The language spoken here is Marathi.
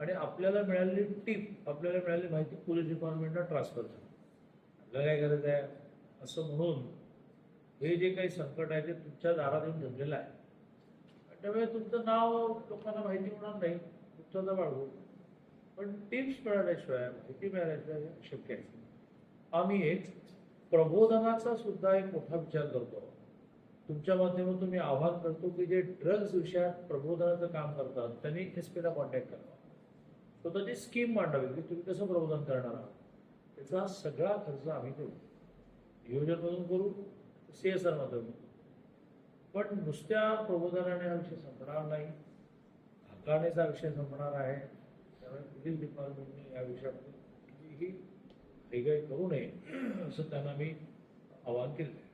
आणि आपल्याला मिळालेली टीप आपल्याला मिळालेली माहिती पोलीस डिपार्टमेंटला ट्रान्सफर झाली. आपल्याला काय गरज आहे? असं म्हणून हे जे काही संकट आहे ते तुमच्या दारात येऊन जमलेलं आहे. त्यामुळे तुमचं नाव लोकांना माहिती होणार नाही. तुमचं तर पण टिप्स मिळाल्याशिवाय माहिती मिळाल्याशिवाय शक्य आहे. आम्ही एक प्रबोधनाचा सुद्धा एक मोठा विचार करतो तुमच्या माध्यमातून मी आवाहन करतो की जे ड्रग्ज विषयात प्रबोधनाचं काम करतात त्यांनी एस पीला कॉन्टॅक्ट करावा. स्वतःची स्कीम मांडावी की तुम्ही कसं प्रबोधन करणार आहात? त्याचा सगळा खर्च आम्ही करू. नियोजनमधून करू सी एस आरमधून. पण नुसत्या प्रबोधनाने हा विषय संपणार नाही. हक्कानेचा विषय संपणार आहे. त्यामुळे पोलीस डिपार्टमेंटने या विषयामध्ये कितीही काही करू नये असं त्यांना मी आवाहन केलं आहे.